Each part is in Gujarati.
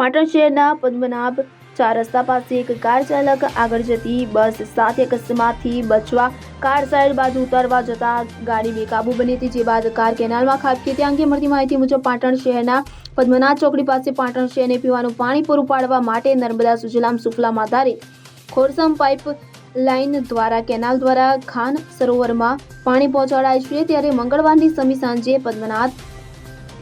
પાટણ શહેરના પદ્મનાભ ચાર રસ્તા પાસે એક કાર ચાલક આગળ જતી બસ સાથે અકસ્માતથી બચવા કાર સાઈડ બાજુ ઉતારવા જતા ગાડી બેકાબુ બની હતી, જે બાદ કાર કેનાલમાં ખાબકી તે અંગે મળતી માહિતી મુજબ પાટણ શહેરના પદ્મનાથ ચોકડી પાસે પાટણ શહેરને પીવાનું પાણી પૂરું પાડવા માટે નર્મદા, સુજલામ સુફલામ આધારિત ખોરસમ પાઇપ લાઇન દ્વારા, કેનાલ દ્વારા ખાન સરોવરમાં પાણી પહોંચાડાય છે. ત્યારે મંગળવારની સમી સાંજે પદ્મનાથ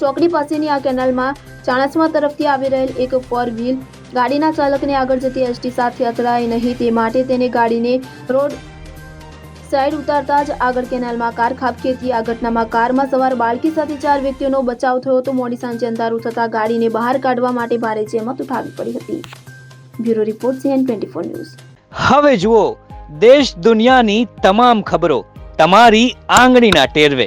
ચોકડી પાસેની આ કેનાલમાં ચાણસ્મા તરફથી આવી રહેલ એક ફોર વ્હીલ ગાડીના ચાલકને આગળ જતી એસટી સાથે અથડાય નહીં. તે માટે તેને ગાડીને રોડ સાઈડ ઉતારતા જ આગળ કેનાલમાં કાર ખાબકી હતી. આ ઘટનામાં કારમાં સવાર બાળકી સાથે ચાર વ્યક્તિઓનો બચાવ થયો હતો. મોડી સાંજે અંધારું થતાં ગાડીને બહાર કાઢવા માટે ભારે જહેમત ઉઠાવી પડી હતી. Bureau report CN twenty four news. હવે જુઓ, દેશ દુનિયાની તમામ ખબરો તમારી આંગળીના ટેરવે.